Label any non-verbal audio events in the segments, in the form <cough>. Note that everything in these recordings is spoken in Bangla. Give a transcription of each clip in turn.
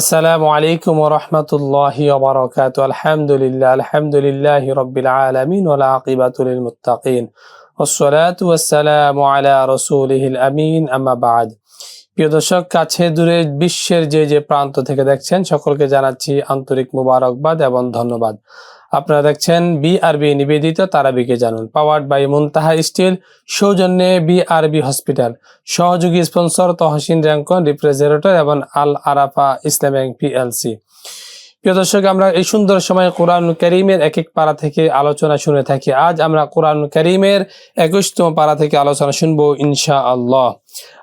আসসালামু আলাইকুম ওবরাকাত আলহামদুলিল্লাহ আলহামদুলিল্লাহ রবিল আলমিন আকিবাতুল মুতাকিন ওসলাত ওয়াসালাম আলা রসুলহিল আমিন প্রিয় দর্শক, কাছে দূরে বিশ্বের যে যে প্রান্ত থেকে দেখছেন, সকলকে জানাচ্ছি আন্তরিক মুবারকবাদ এবং ধন্যবাদ। আপনারা দেখছেন বিআরবি নিবেদিত তারাবিকে জানুন। পাওয়ার্ড বাই মুনতাহা স্টিল, সৌজন্যে বিআরবি হসপিটাল। সহযোগী স্পন্সর তহসিন র্যাঙ্কন, রিপ্রেজেন্টেটর এবং আল আরাফা ইসলাম ব্যাংক পিএলসি প্রিয় দর্শক, আমরা এই সুন্দর সময় কোরআন করিমের এক এক পাড়া থেকে আলোচনা শুনে থাকি। আজ আমরা কোরআন করিমের একুশতম পাড়া থেকে আলোচনা শুনব ইনশা আল্লাহ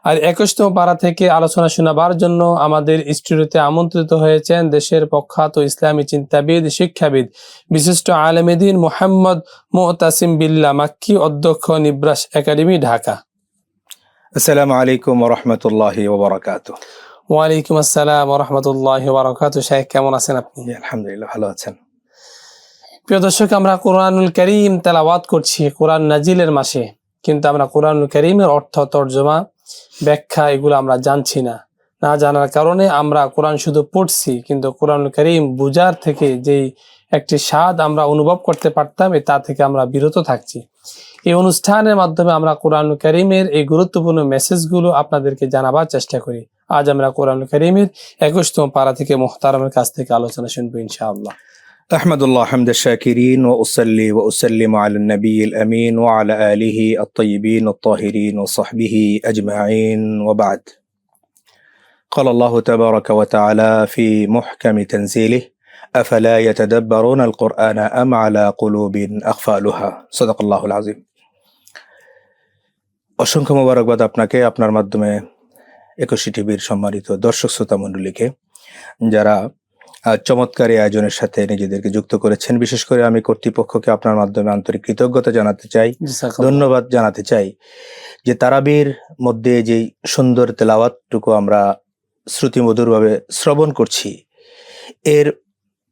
আর একুশতম পাড়া থেকে আলোচনা শোনাবার জন্য আমাদের স্টুডিওতে আমন্ত্রিত হয়েছেন দেশের প্রখ্যাত ইসলামী চিন্তাবিদ, শিক্ষাবিদ, বিশিষ্ট আলমেদিন মোহাম্মদ মোহতাসিম বিল্লা মাক্কি, অধ্যক্ষ নিব্রাস একাডেমি, ঢাকা। আসসালামু আলাইকুম রহমতুল্লাহ ওয়ালাইকুম আসসালাম রহমতুল্লাহ বারকাত শাহেখ কেমন আছেন আপনি? আলহামদুলিল্লাহ ভালো আছেন। প্রিয় দর্শক আমরা কোরআনুল করিম তেলাওয়াত করছি কোরআন নাজিলের মাসে। কিন্তু আমরা কোরআনুল করিমের অর্থ তর্জমা ব্যাখ্যা এগুলো আমরা জানছি না। না জানার কারণে আমরা কোরআন শুধু পড়ছি কিন্তু কোরআনুল করিম বুজার থেকে যেই একটি স্বাদ আমরা অনুভব করতে পারতাম তা থেকে আমরা বিরত থাকছি। এই অনুষ্ঠানের মাধ্যমে আমরা কোরআন করিমের এই গুরুত্বপূর্ণ মেসেজগুলো আপনাদেরকে জানাবার চেষ্টা করি আজ আমরা কোরআন করিমের একুশতম পাড়া থেকে মোহতারামের কাছ থেকে আলোচনা শুনবো ইনশাআল্লাহ أحمد الله حمد الشاكرين وأصلي وأسلم على النبي الأمين وعلى آله الطيبين الطاهرين وصحبه أجمعين وبعد قال الله تبارك وتعالى في محكم تنزيله أفلا يتدبرون القرآن أم على قلوب أقفالها صدق الله العظيم অসংখ্য মোবারকবাদ আপনাকে আপনার মাধ্যমে একুশে টিভির সম্মানিত দর্শক শ্রোতা মণ্ডলীকে যারা চমৎকার এই আয়োজনের সাথে নিজেদেরকে যুক্ত করেছেন। বিশেষ করে আমি কর্তৃপক্ষকে আপনার মাধ্যমে আন্তরিক কৃতজ্ঞতা জানাতে চাই ধন্যবাদ জানাতে চাই যে তারাবির মধ্যে যে সুন্দর তেলাওয়াতটুকু আমরা শ্রুতিমধুরভাবে শ্রবণ করছি এর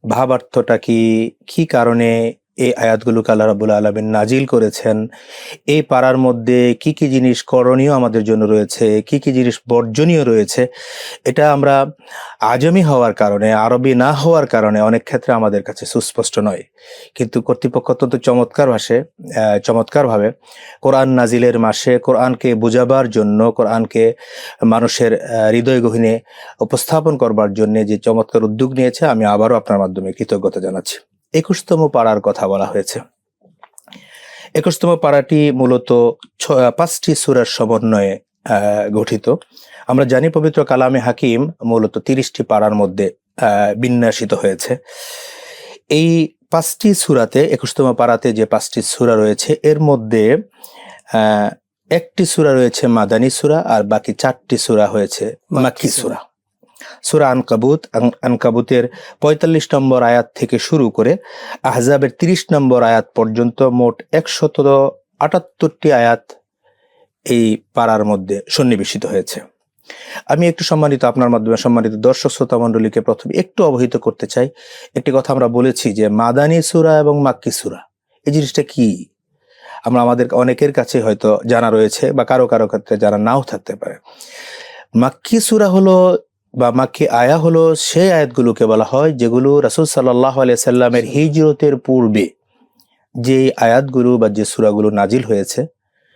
ভাবার্থটা কি কি কারণে এই আয়াতগুলোকে আল্লাহ রাবুল আলমিন নাজিল করেছেন। এই পাড়ার মধ্যে কি কি জিনিস করণীয় আমাদের জন্য রয়েছে? কি কি জিনিস বর্জনীয় রয়েছে? এটা আমরা আজমি হওয়ার কারণে, আরবি না হওয়ার কারণে অনেক ক্ষেত্রে আমাদের কাছে সুস্পষ্ট নয়। কিন্তু কর্তৃপক্ষ অত্যন্ত চমৎকার ভাষে চমৎকারভাবে কোরআন নাজিলের মাসে কোরআনকে বুঝাবার জন্য, কোরআনকে মানুষের হৃদয় গহীনে উপস্থাপন করবার জন্য যে চমৎকার উদ্যোগ নিয়েছে, আমি আবারও আপনার মাধ্যমে কৃতজ্ঞতা জানাচ্ছি। একুশতম পাড়ার কথা বলা হয়েছে। একুশতম পাড়াটি মূলত ছ- পাঁচটি সুরার সমন্বয়ে আহ, গঠিত। আমরা জানি পবিত্র কালামে হাকিম মূলত তিরিশটি পাড়ার মধ্যে আহ, বিন্যাসিত হয়েছে। এই পাঁচটি সুরাতে একুশতম পাড়াতে যে পাঁচটি সুরা রয়েছে এর মধ্যে একটি সুরা রয়েছে মাদানী সুরা আর বাকি চারটি সুরা হয়েছে মাক্কি সুরা। সুরা আনকাবুত, আন- আনকাবুতের পঁয়তাল্লিশ নম্বর আয়াত থেকে শুরু করে আহজাবের তিরিশ নম্বর আয়াত পর্যন্ত মোট একশত আটাত্তরটি আয়াত এই পাড়ার মধ্যে সন্নিবেশিত হয়েছে। আমি একটু সম্মানিত আপনার মাধ্যমে সম্মানিত দর্শক শ্রোতা মণ্ডলীকে প্রথমে একটু অবহিত করতে চাই। একটি কথা আমরা বলেছি যে মাদানী সুরা এবং মাক্কি সুরা, এই জিনিসটা কি? আমরা আমাদের অনেকের কাছে হয়তো জানা রয়েছে বা কারও কারও ক্ষেত্রে জানা নাও থাকতে পারে। মাক্কি সুরা হলো বা মাক্কি আয়া হলো সেই আয়াতগুলোকে বলা হয় যেগুলো রাসূল সাল্লাহ সাল্লামের হিজরতের পূর্বে যে আয়াতগুলো বা যে সুরাগুলো নাজিল হয়েছে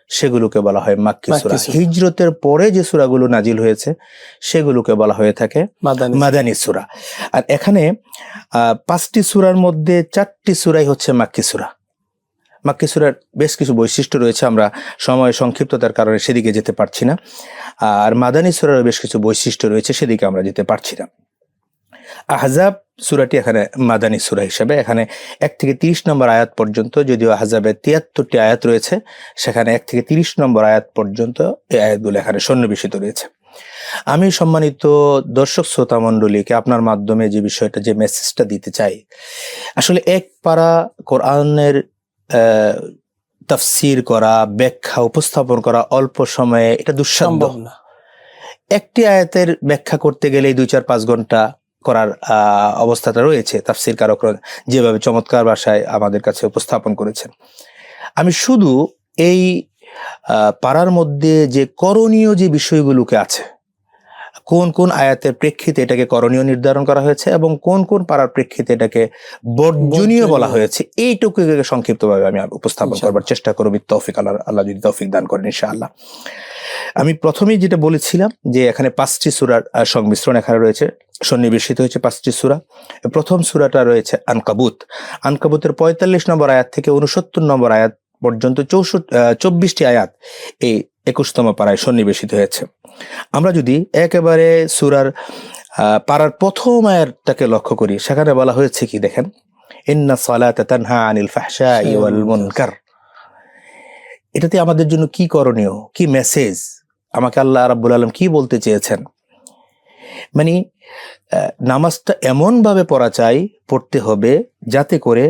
সেগুলোকে বলা হয় মাক্কি সুরা। হিজরতের পরে যে সুরাগুলো নাজিল হয়েছে সেগুলোকে বলা হয়ে থাকে মাদানী সুরা। আর এখানে আহ, পাঁচটি সুরার মধ্যে চারটি সুরাই হচ্ছে মাক্কি সুরা। মাক্কি সুরার বেশ কিছু বৈশিষ্ট্য রয়েছে, আমরা সময় সংক্ষিপ্ততার কারণে সেদিকে যেতে পারছি না। আর মাদানী সুরারও বেশ কিছু বৈশিষ্ট্য রয়েছে, সেদিকে আমরা যেতে পারছি না। আহজাব সুরাটি এখানে মাদানী সুরা হিসেবে, এখানে এক থেকে তিরিশ নম্বর আয়াত পর্যন্ত, যদিও আহজাবের তিয়াত্তরটি আয়াত রয়েছে, সেখানে এক থেকে তিরিশ নম্বর আয়াত পর্যন্ত এই আয়াতগুলো এখানে সন্নিবেশিত রয়েছে। আমি সম্মানিত দর্শক শ্রোতা মণ্ডলীকে আপনার মাধ্যমে যে বিষয়টা, যে মেসেজটা দিতে চাই, আসলে এক পারা কোরআনের তাফসির করা ব্যাখ্যা উপস্থাপন করা অল্প সময়ে এটা দুঃসম্ভব না। একটি আয়াতের ব্যাখ্যা করতে গেলেই দুই চার পাঁচ ঘণ্টা করার আহ, অবস্থাটা রয়েছে তাফসির কারকরা যেভাবে চমৎকার ভাষায় আমাদের কাছে উপস্থাপন করেছেন। আমি শুধু এই পাড়ার মধ্যে যে করণীয় যে বিষয়গুলোকে আছে কোন কোন আয়াতের প্রেক্ষিতে এটাকে করণীয় নির্ধারণ করা হয়েছে এবং কোন কোন পাড়ার প্রেক্ষিতে এটাকে বর্জনীয় বলা হয়েছে এইটুকু সংক্ষিপ্তভাবে আমি উপস্থাপন। করবার চেষ্টা করব। তৌফিক আল্লাহ আল্লাহ যদি তৌফিক দান করেন ইনশাআল্লাহ। আমি প্রথমেই যেটা বলেছিলাম যে এখানে পাঁচটি সুরার সংমিশ্রণ এখানে রয়েছে সন্নিবেশিত হয়েছে পাঁচটি সুরা। প্রথম সুরাটা রয়েছে আনকাবুত। আনকাবুতের পঁয়তাল্লিশ নম্বর আয়াত থেকে উনসত্তর নম্বর আয়াত পর্যন্ত চৌষট্টি চব্বিশটি আয়াত এই একুশতম পাড়ায় সন্নিবেশিত হয়েছে। আমরা যদি একেবারে সুরার পাড়ার প্রথম আয়ারটাকে লক্ষ্য করি সেখানে বলা হয়েছে কি দেখেন? ইন্না সালাতা তানহা আনিল ফাহশাই ওয়াল মুনকার। এটাতে আমাদের জন্য কি করণীয়? কি মেসেজ আমাকে আল্লাহ রাব্বুল আলম কি বলতে চেয়েছেন? মানে নামাজটা এমনভাবে পড়া চাই পড়তে হবে যাতে করে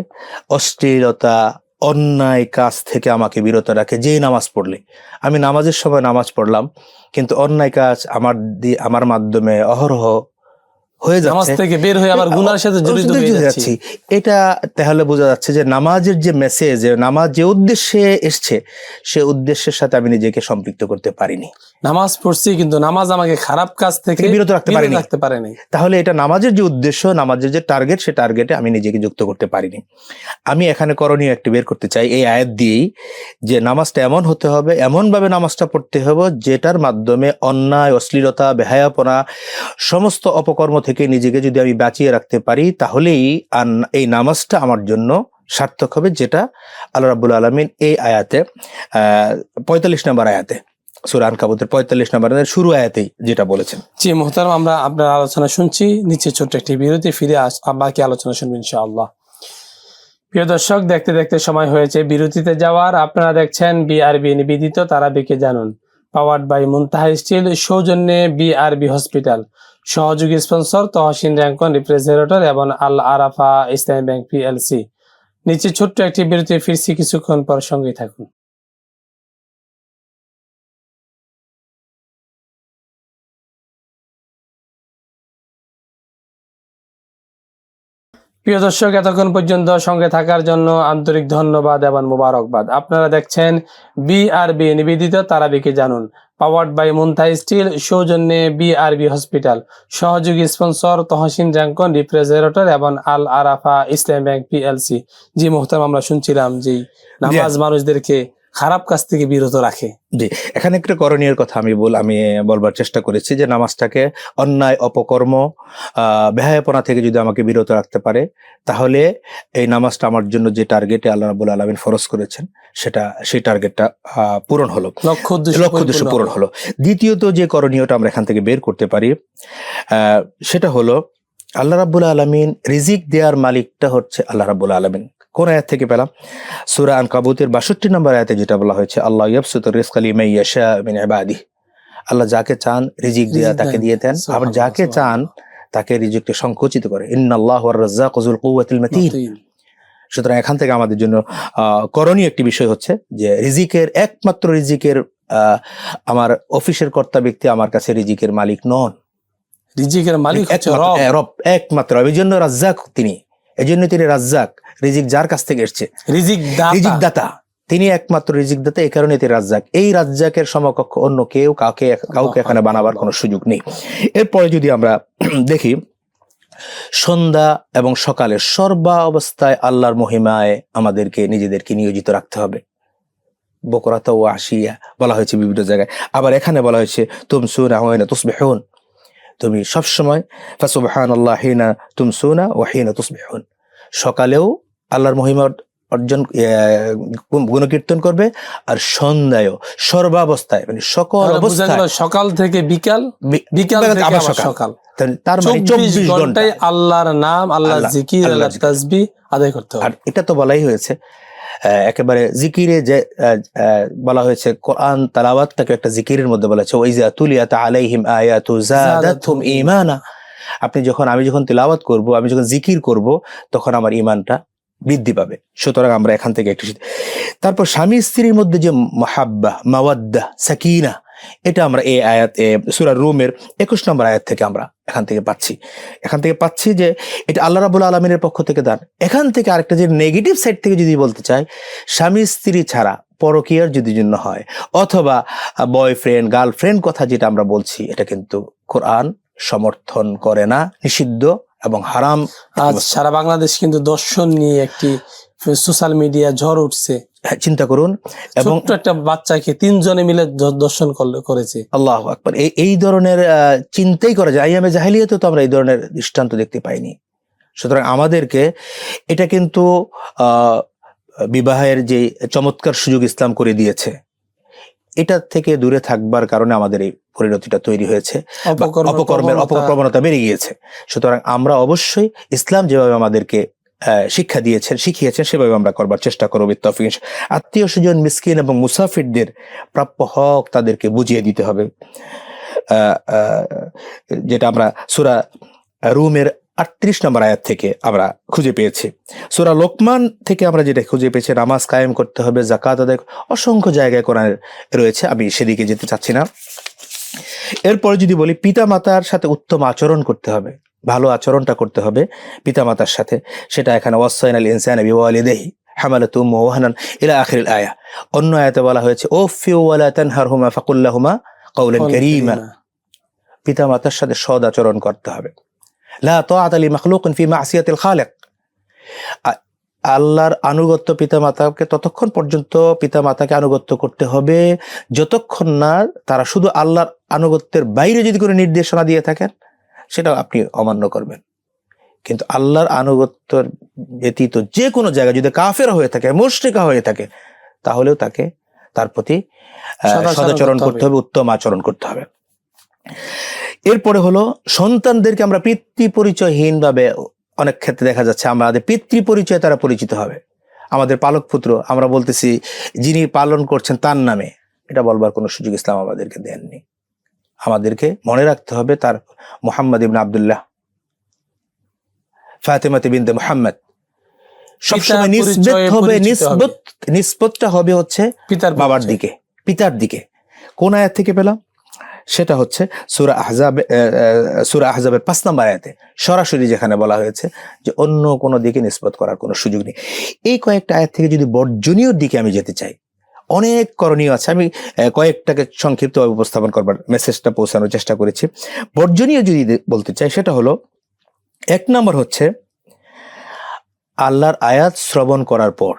অশ্লীলতা অন্যায় কাজ থেকে আমাকে বিরত রাখে যেই নামাজ পড়লে। আমি নামাজের সময় নামাজ পড়লাম কিন্তু অন্যায় কাজ আমার দিয়ে আমার মাধ্যমে অহরহ হয়ে নামাজ যাচ্ছে থেকে বের হয়ে আবার গুনার সাথে জড়িত হয়ে যাচ্ছি। এটা তাহলে বোঝা যাচ্ছে যে নামাজের যে মেসেজ নামাজ যে উদ্দেশ্যে এসছে সে উদ্দেশ্যের সাথে আমি নিজেকে সম্পৃক্ত করতে পারিনি। নামাজ পড়ছি কিন্তু নামাজ আমাকে খারাপ কাজ থেকে বিরত রাখতে পারিনি। রাখতে পারেনি। তাহলে এটা নামাজের যে উদ্দেশ্য নামাজের যে টার্গেট সে টার্গেটে আমি নিজেকে যুক্ত করতে পারিনি। আমি এখানে করণীয় একটি বের করতে চাই এই আয়াত দিয়েই যে নামাজটা এমন হতে হবে এমনভাবে নামাজটা পড়তে হবে যেটার মাধ্যমে অন্যায় অশ্লীলতা বেহায়াপনা সমস্ত অপকর্ম থেকে নিজেকে যদি আমি বাঁচিয়ে রাখতে পারি তাহলেই এই নামাজটা আমার জন্য সার্থক হবে যেটা আল্লাহ রাবুল আলমিন এই আয়াতে আহ পঁয়তাল্লিশ নম্বর আয়াতে। সুরান পঁয়তাল্লিশ নম্বর আয়াতের শুরু আয়াতেই যেটা বলেছেন। জি, মোহতারাম, আমরা আপনার আলোচনা শুনছি, নিচে ছোট্ট একটি বিরতি, ফিরে বাকি আলোচনা শুনবেন ইনশাআল্লাহ। প্রিয় দর্শক, দেখতে দেখতে সময় হয়েছে বিরতিতে যাওয়ার। আপনারা দেখছেন বিআরবি নিবেদিত, তারাবিকে জানুন। পাওয়ার্ড বাই মুনতাহা স্টিল, সৌজন্যে বিআরবি হসপিটাল সহযোগী স্পন্সর তহসিন র্যাঙ্কন, রিপ্রেজেন্টেটর এবং আল আরাফা ইসলামী ব্যাংক পিএলসি নিচে ছোট্ট একটি বিরতি ফিরছি, কিছুক্ষণ পর সঙ্গে থাকুন। প্রিয় দর্শক এতক্ষণ পর্যন্ত সঙ্গে থাকার জন্য আন্তরিক ধন্যবাদ এবং মোবারকবাদ। আপনারা দেখছেন বিআরবি নিবেদিত তারাবিকে জানুন। পাওয়ার্ড বাই মুন্থা স্টিল সৌজন্যে বিআরবি হসপিটাল সহযোগী স্পন্সর তহসিন র্যাঙ্কন রিপ্রেজেন্টেটর এবং আল আরাফা ইসলাম ব্যাংক পিএলসি জি মোহতারাম আমরা শুনছিলাম যে নামাজ মানুষদেরকে খারাপ কাজ থেকে বিরত রাখে। জি এখানে একটা করণীয় কথা আমি বল আমি বলবার চেষ্টা করেছি যে নামাজটাকে অন্যায় অপকর্ম আহ বেহায়াপনা থেকে যদি আমাকে বিরত রাখতে পারে তাহলে এই নামাজটা আমার জন্য যে টার্গেটে আল্লাহ রাবুল আলমিন ফরজ করেছেন সেটা সেই টার্গেটটা পূরণ হলো। লক্ষ্য উদ্দেশ্য লক্ষ্য উদ্দেশ্য পূরণ হলো। দ্বিতীয়ত যে করণীয়টা আমরা এখান থেকে বের করতে পারি সেটা হলো আল্লাহ রাবুল আলমিন রিজিক দেওয়ার মালিকটা হচ্ছে আল্লাহ রাবুল আলমিন। কোন আয়াত থেকে পেলাম? সুরা আন কাবুতের বাষট্টি নম্বর আয়াতে যেটা বলা হয়েছে আল্লাহ ইয়াবসুত রিজকালি মাইয়াশা মিন ইবাদিহ। আল্লাহ যাকে চান রিজিক দিয়া তাকে দিয়ে দেন। আবার যাকে চান তাকে রিজিককে সংকুচিত করে। ইন্নাল্লাহু আর রাজ্জাকু যুল কুওয়াতিল মাতিন। সুতরাং এখান থেকে আমাদের জন্য আহ, করণীয় একটি বিষয় হচ্ছে যে রিজিকের একমাত্র রিজিকের আহ, আমার অফিসের কর্তা ব্যক্তি আমার কাছে রিজিকের মালিক নন। রিজিকের মালিক একমাত্র এই জন্য রাজ্জাক তিনি। এই জন্য তিনি রাজ্জাক রিজিক যার কাছ থেকে এসছে। রিজিক রিজিক দাতা। তিনি একমাত্র রিজিক দাতা এই কারণে তিনি রাজ্জাক। এই রাজ্জাকের সমকক্ষ অন্য কেউ কাউকে কাউকে এখানে বানাবার কোনো সুযোগ নেই। এরপরে যদি আমরা <clears throat> দেখি সন্ধ্যা এবং সকালে সর্বা অবস্থায় আল্লাহর মহিমায় আমাদেরকে নিজেদেরকে নিয়োজিত রাখতে হবে। বকরাত ও আসিয়া বলা হয়েছে বিভিন্ন জায়গায়। আবার এখানে বলা হয়েছে তুমসুন আহনা তুসবিহুন। তুমি সবসময় ফাসুবহান আল্লাহ হিনা তুমসুনা ও হিনা তুসবিহুন সকালেও আল্লাহর মহিমা অর্জন গুণকীর্তন করবে আর সন্ধ্যায়ও সর্বাবস্থায় মানে সকল অবস্থায় সকাল থেকে বিকাল বিকাল থেকে আবার সকাল। তার- মানে চব্বিশ চব্বিশ ঘণ্টা ঘন্টায় আল্লাহর নাম আল্লাহ জিকির আল্লাহ আল্লাহ জিকির। তাসবি আদায় করতে হবে আর এটা তো বলাই হয়েছে একেবারে জিকিরে যে বলা হয়েছে কোরআন তালাওয়াতটাকে একটা জিকিরের মধ্যে বলা হয়েছে। ওইজা তুলিয়াত আলাইহিম আয়াতু জাদাতহুম ঈমানা। আপনি যখন আমি যখন তিলাওয়াত করব আমি যখন জিকির করব তখন আমার ইমানটা বৃদ্ধি পাবে। সুতরাং আমরা এখান থেকে একটু তারপর স্বামী স্ত্রীর মধ্যে যে মাহাব্বা মাওয়াদ্দা সাকিনা এটা আমরা এই আয়াত সুরা রুমের একুশ নম্বর আয়াত থেকে আমরা এখান থেকে পাচ্ছি। এখান থেকে পাচ্ছি যে এটা আল্লাহ রাবুল আলমিনের পক্ষ থেকে দান। এখান থেকে আরেকটা যে নেগেটিভ সাইড থেকে যদি বলতে চাই, স্বামী স্ত্রী ছাড়া পরকীয়ার যদি জন্য হয়, অথবা বয়ফ্রেন্ড গার্লফ্রেন্ড কথা যেটা আমরা বলছি, এটা কিন্তু কোরআন সমর্থন করে না, নিষিদ্ধ এবং হারাম। আজ সারা বাংলাদেশ কিন্তু দর্শন নিয়ে একটি সোশ্যাল মিডিয়া ঝড় উঠছে। হ্যাঁ, চিন্তা করুন এবং একটা বাচ্চাকে তিনজনে মিলে দর্শন করেছে। আল্লাহ আকবর। এই ধরনের আহ, চিন্তাই করা যায়। আইয়ামে জাহিলিয়াতে তো আমরা এই ধরনের দৃষ্টান্ত দেখতে পাইনি। সুতরাং আমাদেরকে এটা কিন্তু বিবাহের যে চমৎকার সুযোগ ইসলাম করে দিয়েছে এটা থেকে দূরে থাকবার কারণে আমাদের এই পরিণতিটা তৈরি হয়েছে অপকর্মের প্রবণতা- অপপ্রবণতা বেড়ে গিয়েছে। সুতরাং আমরা অবশ্যই ইসলাম যেভাবে আমাদেরকে শিক্ষা দিয়েছেন, শিখিয়েছেন, সেভাবে আমরা করবার চেষ্টা করব তফিক। আত্মীয় স্বজন, মিসকিন এবং মুসাফিরদের প্রাপ্য হক তাদেরকে বুঝিয়ে দিতে হবে। যেটা আমরা সুরা রুমের আটত্রিশ নম্বর আয়াত থেকে আমরা খুঁজে পেয়েছি। সুরা লোকমান থেকে আমরা যেটা খুঁজে পেয়েছি, নামাজ কায়েম করতে হবে জাকাত আদায় অসংখ্য জায়গায় কোরআনের রয়েছে, আমি সেদিকে যেতে চাচ্ছি না। এরপরে যদি বলি পিতা মাতার সাথে উত্তম আচরণ করতে হবে। ভালো আচরণটা করতে হবে পিতা মাতার সাথে। সেটা এখানে ওয়াসাইন আল ইনসান বিওয়ালিদেহি হামালাতু ওয়াহানান ইলা আখিরিল আয়া। অন্য আয়াতে বলা হয়েছে ও ফিউ ওয়ালা তানহারহুমা ফাকুল্লাহুমা কাউলান কারীমা। পিতা মাতার সাথে সদ আচরণ করতে হবে। লা তাআতা লি মাখলুকিন ফি মাসিয়াতিল খালিক। আল্লাহর আনুগত্য পিতা মাতাকে ততক্ষণ পর্যন্ত পিতা মাতাকে আনুগত্য করতে হবে। যতক্ষণ না তারা শুধু আল্লাহর আনুগত্যের বাইরে যদি কোনো নির্দেশনা দিয়ে থাকেন সেটাও আপনি অমান্য করবেন। কিন্তু আল্লাহর আনুগত্যের ব্যতীত যে কোনো জায়গায় যদি কাফের হয়ে থাকে মুশরিকা হয়ে থাকে তাহলেও তাকে তার প্রতি সদাচরণ করতে হবে। উত্তম আচরণ করতে হবে। এরপরে হলো সন্তানদেরকে আমরা পিতৃ পরিচয়হীন ভাবে অনেক ক্ষেত্রে দেখা যাচ্ছে আমাদের পিতৃ পরিচয় তারা পরিচিত হবে। আমাদের পালক পুত্র আমরা বলতেছি যিনি পালন করছেন তার নামে এটা বলবার কোনো সুযোগ ইসলাম আমাদেরকে দেননি। আমাদেরকে মনে রাখতে হবে তার মোহাম্মদ ইবনে আবদুল্লাহ ফাতেমাতে বিনতে মোহাম্মদ। সবসময় নিসবত হবে নিসবত নিসবতটা হবে হচ্ছে পিতার বাবার দিকে পিতার দিকে। কোন আয়াত থেকে পেলাম? সেটা হচ্ছে সুরা আহজাব সুরা আহজাবের পাঁচ নম্বর আয়াতে সরাসরি যেখানে বলা হয়েছে যে অন্য কোনো দিকে নিষ্পত করার কোনো সুযোগ নেই। এই কয়েকটা আয়াত থেকে যদি বর্জনীয় দিকে আমি যেতে চাই অনেক করণীয় আছে। আমি কয়েকটাকে সংক্ষিপ্তভাবে উপস্থাপন করবার মেসেজটা পৌঁছানোর চেষ্টা করেছি। বর্জনীয় যদি বলতে চাই সেটা হলো এক নম্বর হচ্ছে আল্লাহর আয়াত শ্রবণ করার পর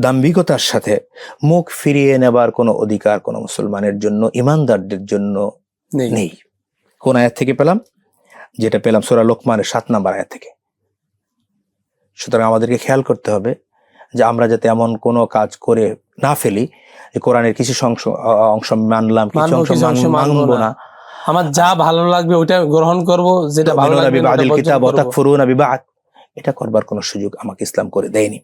দাম্ভিকতার সাথে মুখ ফিরিয়ে নেবার কোনো অধিকার কোনো মুসলমানের জন্য ইমানদারদের জন্য নেই। নেই। কোন আয়াত থেকে পেলাম? যেটা পেলাম সোরা লোকমানের সাত নাম্বার আয়াত থেকে। সুতরাং আমাদেরকে খেয়াল করতে হবে যে আমরা যাতে এমন কোনো কাজ করে না ফেলি যে কোরআনের কিছু অংশ অংশ মানলাম কিছু অংশ মান- মানবো না। আমার যা ভালো লাগবে ওটা গ্রহণ করব যেটা ভালো লাগবে কিতাব। তাকফুরুনা বিবাদ এটা করবার কোনো সুযোগ আমাকে ইসলাম করে দেয়নি।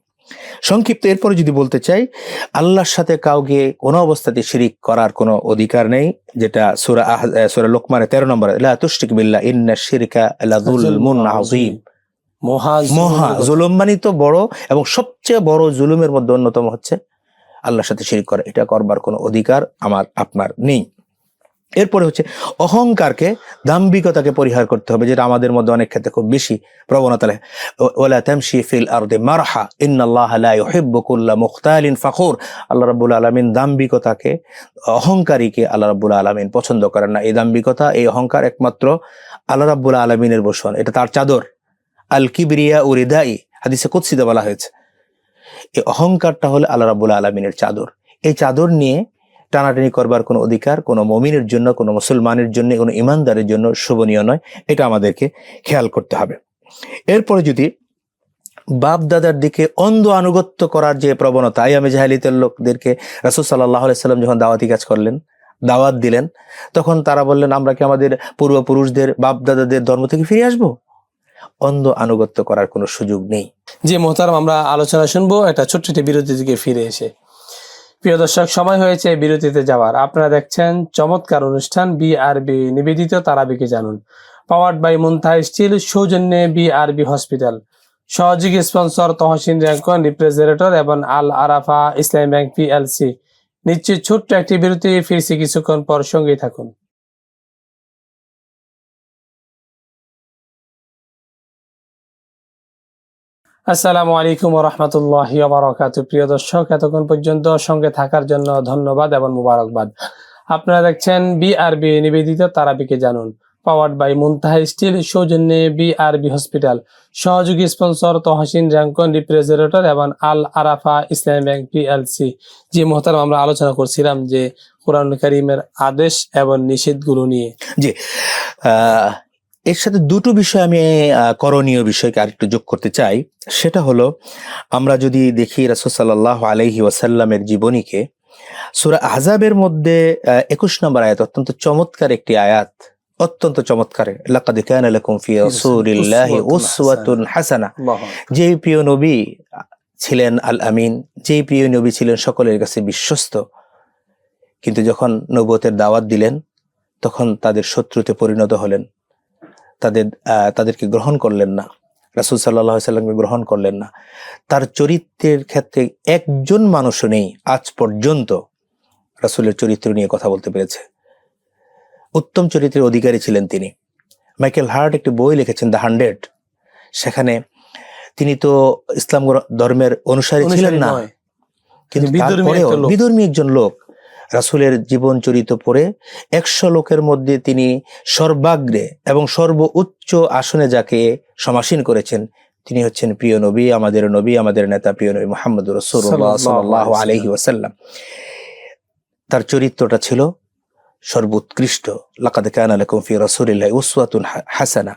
সংক্ষিপ্ত এরপরে যদি বলতে চাই আল্লাহর সাথে কাউকে কোনো অবস্থাতে শিরিক করার কোনো অধিকার নেই যেটা সূরা সূরা লোকমানের 13 নম্বর লা তুশরিক বিল্লাহ ইন্না শিরকা লাযুলমুন আযীম। মহা জুলুম মানে তো বড় এবং সবচেয়ে বড় জুলুমের মধ্যে অন্যতম হচ্ছে আল্লাহর সাথে শিরিক করা। এটা করবার কোনো অধিকার আমার আপনার নেই। এরপরে হচ্ছে অহংকারকে দাম্ভিকতাকে পরিহার করতে হবে যেটা আমাদের মধ্যে অনেক ক্ষেত্রে খুব বেশি প্রবণতা ওলা তামশি ফিল আরদে মারহা ইন্নাল্লাহ লা ইউহিব্বু কুল্লা মুখতালিন ফাখুর। আল্লাহ রাব্বুল আলামিন দাম্ভিকতাকে অহংকারীকে আল্লাহ রাব্বুল আলামিন পছন্দ করেন না। এই দাম্ভিকতা এই অহংকার একমাত্র আল্লাহ রাব্বুল আলামিনের বসন এটা তার চাদর। আল কিবরিয়া উরিদাই হাদিসে কুৎসিতে বলা হয়েছে। এই অহংকারটা হলো আল্লাহ রাব্বুল আলমিনের চাদর। এই চাদর নিয়ে টানাটানি করবার কোনো অধিকার, কোনো মমিনের জন্য, কোনো মুসলমানের জন্য, কোনো ইমানদারের জন্য শোভনীয় নয়। এটা আমাদেরকে খেয়াল করতে হবে। এরপরে যদি বাপ দাদার দিকে অন্ধ আনুগত্য করার যে প্রবণতা আয়ামে জাহালিতের লোকদেরকে রাসুল সাল্লাহ সাল্লাম যখন দাওয়াতি কাজ করলেন, দাওয়াত দিলেন, তখন তারা বললেন, আমরা কি আমাদের পূর্বপুরুষদের বাপ দাদাদের ধর্ম থেকে ফিরে আসব? অন্ধ আনুগত্য করার কোনো সুযোগ নেই। যে মোহতারাম, আমরা আলোচনা শুনব একটা ছোট্ট একটি বিরতি থেকে ফিরে এসে। প্রিয় দর্শক, সময় হয়েছে বিরতিতে যাওয়ার। আপনারা দেখছেন চমৎকার অনুষ্ঠান বিআরবি নিবেদিত তারাবিকে জানুন। পাওয়ার্ড বাই মুন্থা স্টিল, সৌজন্যে বিআরবি হসপিটাল। সহযোগী স্পন্সর তহসিন র্যাঙ্কন, রিপ্রেজেন্টেটর এবং আল আরাফা ইসলাম ব্যাংক পিএলসি নিশ্চয় ছোট্ট একটি বিরতি, ফিরছি কিছুক্ষণ পর সঙ্গেই থাকুন। আসসালামু আলাইকুম রহমতুল্লাহ বারকাত প্রিয় দর্শক এতক্ষণ পর্যন্ত সঙ্গে থাকার জন্য ধন্যবাদ এবং মুবারকবাদ। আপনারা দেখছেন বিআরবি নিবেদিত তারাবিকে জানুন পাওয়ার্ড বাই মুনতাহা স্টিল সৌজন্যে বিআরবি হসপিটাল সহযোগী স্পন্সর তহসিন র্যাঙ্কন রিপ্রেজেন্টেটর এবং আল আরাফা ইসলামী ব্যাংক পিএলসি যে মহতারাম আমরা আলোচনা করছিলাম যে কোরআন করিমের আদেশ এবং নিষেধগুলো নিয়ে। আহ, এর সাথে দুটো বিষয় আমি করণীয় বিষয়কে আরেকটু যোগ করতে চাই। সেটা হলো আমরা যদি দেখি রাসূল সাল্লাল্লাহু আলাইহি ওয়াসাল্লামের জীবনীকে সূরা আহজাবের মধ্যে একুশ নম্বর আয়াত অত্যন্ত চমৎকার একটি আয়াত। অত্যন্ত চমৎকার লাকাদ কানা লাকুম ফি রাসূলিল্লাহি উসওয়াতুন হাসানা। যেই প্রিয় নবী ছিলেন আল আমিন যে প্রিয় নবী ছিলেন সকলের কাছে বিশ্বস্ত। কিন্তু যখন নবতের দাওয়াত দিলেন তখন তাদের শত্রুতে পরিণত হলেন। তাদের আহ, তাদেরকে গ্রহণ করলেন না। রাসুল সাল্লাহ সাল্লামকে গ্রহণ করলেন না। তার চরিত্রের ক্ষেত্রে একজন মানুষও নেই আজ পর্যন্ত রাসুলের চরিত্র নিয়ে কথা বলতে পেরেছে। উত্তম চরিত্রের অধিকারী ছিলেন তিনি। মাইকেল হার্ট একটি বই লিখেছেন দ্য হান্ড্রেড। সেখানে তিনি তো ইসলাম ধর্মের অনুসারী ছিলেন না। কিন্তু। বিধর্মী একজন লোক। রাসূলের জীবন চরিত পড়ে একশো লোকের মধ্যে তিনি সর্বাগ্রে এবং সর্ব উচ্চ আসনে যাকে সমাসীন করেছেন তিনি হচ্ছেন প্রিয় নবী আমাদের নবী আমাদের নেতা প্রিয় নবী মোহাম্মদ রসুল্লাহ আলাইহি আলহি ওয়াসাল্লাম। তার চরিত্রটা ছিল সর্বোৎকৃষ্ট। লাকাদ কানা লাকুম ফি রাসূলিল্লাহি উসওয়াতুন হাসানা।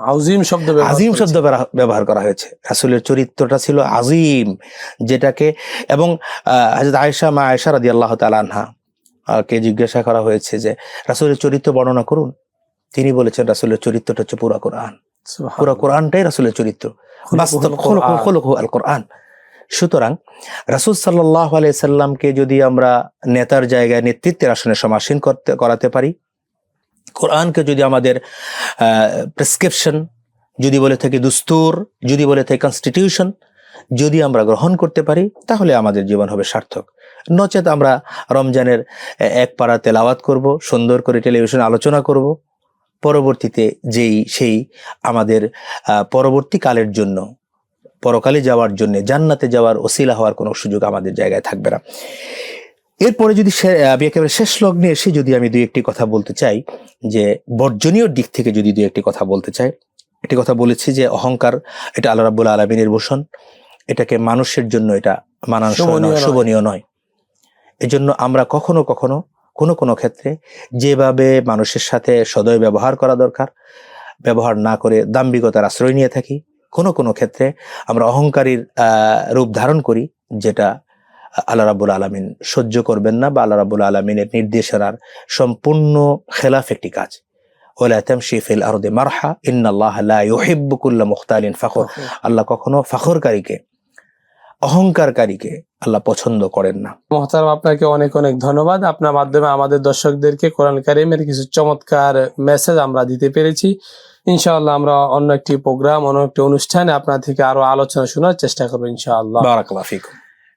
আজিম শব্দ ব্যবহার আজিম শব্দ ব্যবহার- ব্যবহার করা হয়েছে। রাসূলের চরিত্রটা ছিল আজিম যেটাকে এবং হাজরত আয়েশা মা আয়েশা রাদিয়াল্লাহু তাআলা আনহা কে জিজ্ঞাসা করা হয়েছে যে রাসূলের চরিত্র বর্ণনা করুন। তিনি বলেছেন রাসূলের চরিত্রটা হচ্ছে পুরা কোরআন। পুরা কোরআনটাই রাসুলের চরিত্র। বাস্তব কোরআন। আল কোরআন। সুতরাং রাসূল সাল্লাল্লাহু আলাইসাল্লামকে যদি আমরা নেতার জায়গায় নেতৃত্বের আসনে সমাসীন করতে করাতে পারি কোরআনকে যদি আমাদের প্রেসক্রিপশন যদি বলে থাকি দুস্তুর যদি বলে থাকি কনস্টিটিউশন যদি আমরা গ্রহণ করতে পারি তাহলে আমাদের জীবন হবে সার্থক। নচেত আমরা রমজানের এক পাড়া তেলাওয়াত করব সুন্দর করে টেলিভিশনে আলোচনা করব পরবর্তীতে যেই সেই আমাদের আহ, পরবর্তী কালের জন্য পরকালে যাওয়ার জন্য জান্নাতে যাওয়ার ওসিলা হওয়ার কোনো সুযোগ আমাদের জায়গায় থাকবে না। এরপরে যদি আমি একেবারে শেষ লগ্নে এসে যদি আমি দুই একটি কথা বলতে চাই যে বর্জনীয় দিক থেকে যদি দুই একটি কথা বলতে চাই একটি কথা বলেছি যে অহংকার এটা আল্লাহ রাব্বুল আলমিনের ভূষণ এটাকে মানুষের জন্য এটা মানানসই শোভনীয় নয় নয়। শোভনীয় নয় এজন্য আমরা কখনো কখনো কোনো কোনো ক্ষেত্রে যেভাবে মানুষের সাথে সদয় ব্যবহার করা দরকার ব্যবহার না করে দাম্ভিকতার আশ্রয় নিয়ে থাকি কোনো কোনো ক্ষেত্রে আমরা অহংকারীর আহ, রূপ ধারণ করি যেটা আল্লাহ রাবুল আলমিন সহ্য করবেন না বা আল্লাহ রাবুল আলমিনের নির্দেশনার সম্পূর্ণ খেলাফ একটি কাজ। ওলা তামশি ফিল আরদে মারহা ইন্নাল্লাহ লা ইউহিব্বু মুখতালিন ফাখর। আল্লাহ কখনো ফাখরকারীকে অহংকারকারীকে আল্লাহ পছন্দ করেন না। মহতারাম আপনাকে অনেক অনেক ধন্যবাদ। আপনার মাধ্যমে আমাদের দর্শকদেরকে কোরআন কারিমের কিছু চমৎকার মেসেজ আমরা দিতে পেরেছি। ইনশাআল্লাহ আমরা অন্য একটি প্রোগ্রাম অন্য একটি অনুষ্ঠানে আপনার থেকে আরও আলোচনা শোনার চেষ্টা করব ইনশাআল্লাহ। বারাকাল্লাহ ফিকুম।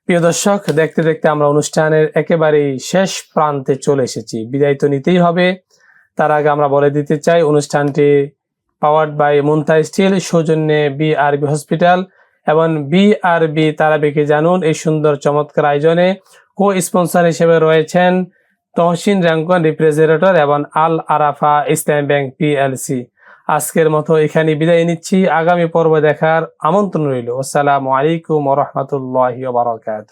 প্রিয় দর্শক, দেখতে দেখতে আমরা অনুষ্ঠানের একেবারেই শেষ প্রান্তে চলে এসেছি। বিদায় তো নিতেই হবে। তার আগে আমরা বলে দিতে চাই, অনুষ্ঠানটি পাওয়ার্ড বাই মুন্তা স্টিল, সৌজন্যে বিআরবি হসপিটাল এবং বিআরবি তারাবিকে জানুন এই সুন্দর চমৎকার আয়োজনে। কো স্পন্সর হিসেবে রয়েছেন তহসিন র্যাঙ্কন, রিপ্রেজেন্টেটর এবং আল আরাফা ইসলাম ব্যাংক পিএলসি আজকের মতো এখানে বিদায় নিচ্ছি। আগামী পর্ব দেখার আমন্ত্রণ রইল। আসসালামু আলাইকুম রহমতুল্লাহ বারকাত